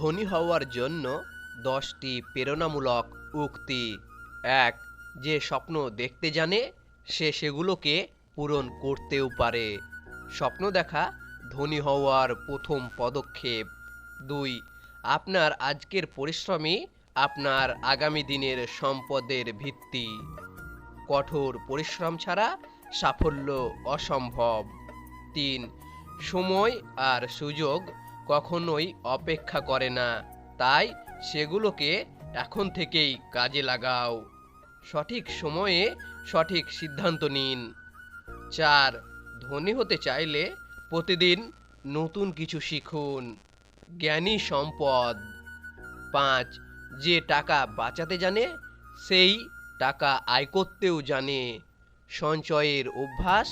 ধনী হওয়ার জন্য দশটি প্রেরণামূলক উক্তি। এক, যে স্বপ্ন দেখতে জানে, সে সেগুলোকে পূরণ করতেও পারে। স্বপ্ন দেখা ধনী হওয়ার প্রথম পদক্ষেপ। দুই, আপনার আজকের পরিশ্রমই আপনার আগামী দিনের সম্পদের ভিত্তি। কঠোর পরিশ্রম ছাড়া সাফল্য অসম্ভব। তিন, সময় আর সুযোগ কখনোই অপেক্ষা করে না। তাই সেগুলোকে এখন থেকেই কাজে লাগাও। সঠিক সময়ে সঠিক সিদ্ধান্ত নিন। চার, ধনী হতে চাইলে প্রতিদিন নতুন কিছু শিখুন। জ্ঞানী সম্পদ। পাঁচ, যে টাকা বাঁচাতে জানে, সেই টাকা আয় করতেও জানে। সঞ্চয়ের অভ্যাস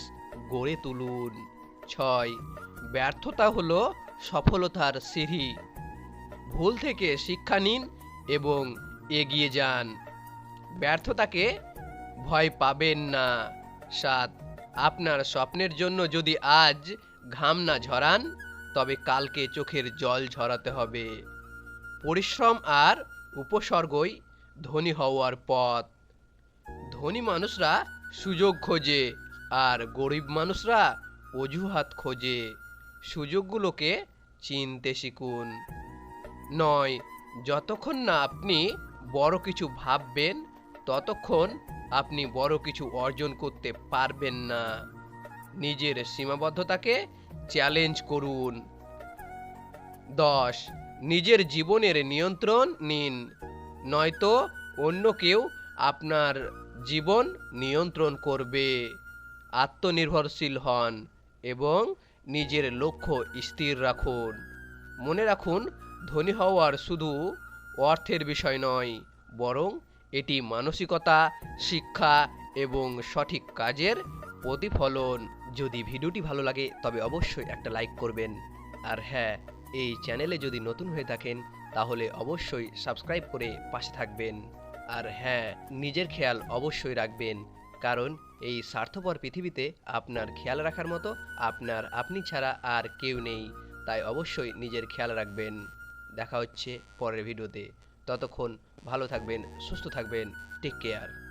গড়ে তুলুন। ছয়, ব্যর্থতা হলো সফলতার সিঁড়ি। ভুল থেকে শিক্ষা নিন এবং এগিয়ে যান। ব্যর্থতাকে ভয় পাবেন না। সাত, আপনার স্বপ্নের জন্য যদি আজ ঘাম না ঝরান, তবে কালকে চোখের জল ঝরাতে হবে। পরিশ্রম আর উপসর্গই ধনী হওয়ার পথ। ধনী মানুষরা সুযোগ খোঁজে আর গরিব মানুষরা অজুহাত খোঁজে। সুযোগগুলোকে চিনতে শিখুন। নয়, যতক্ষণ না আপনি বড় কিছু ভাববেন, ততক্ষণ আপনি বড় কিছু অর্জন করতে পারবেন না। নিজের সীমাবদ্ধতাকে চ্যালেঞ্জ করুন। দশ, নিজের জীবনের নিয়ন্ত্রণ নিন। নয়তো অন্য কেউ আপনার জীবন নিয়ন্ত্রণ করবে। আত্মনির্ভরশীল হন এবং নিজের লক্ষ্য স্থির রাখুন। মনে রাখুন, ধনী হওয়ার শুধু অর্থের বিষয় নয়, বরং এটি মানসিকতা, শিক্ষা এবং সঠিক কাজের প্রতিফলন। যদি ভিডিওটি ভালো লাগে, তবে অবশ্যই একটা লাইক করবেন। আর হ্যাঁ এই চ্যানেলে যদি নতুন হয়ে থাকেন, তাহলে অবশ্যই সাবস্ক্রাইব করে পাশে থাকবেন। আর হ্যাঁ নিজের খেয়াল অবশ্যই রাখবেন। কারণ এই স্বার্থপর পৃথিবীতে আপনার খেয়াল রাখার মতো আপনার আপনি ছাড়া আর কেউ নেই। তাই অবশ্যই নিজের খেয়াল রাখবেন। দেখা হচ্ছে পরের ভিডিওতে। ততক্ষণ ভালো থাকবেন, সুস্থ থাকবেন। Take care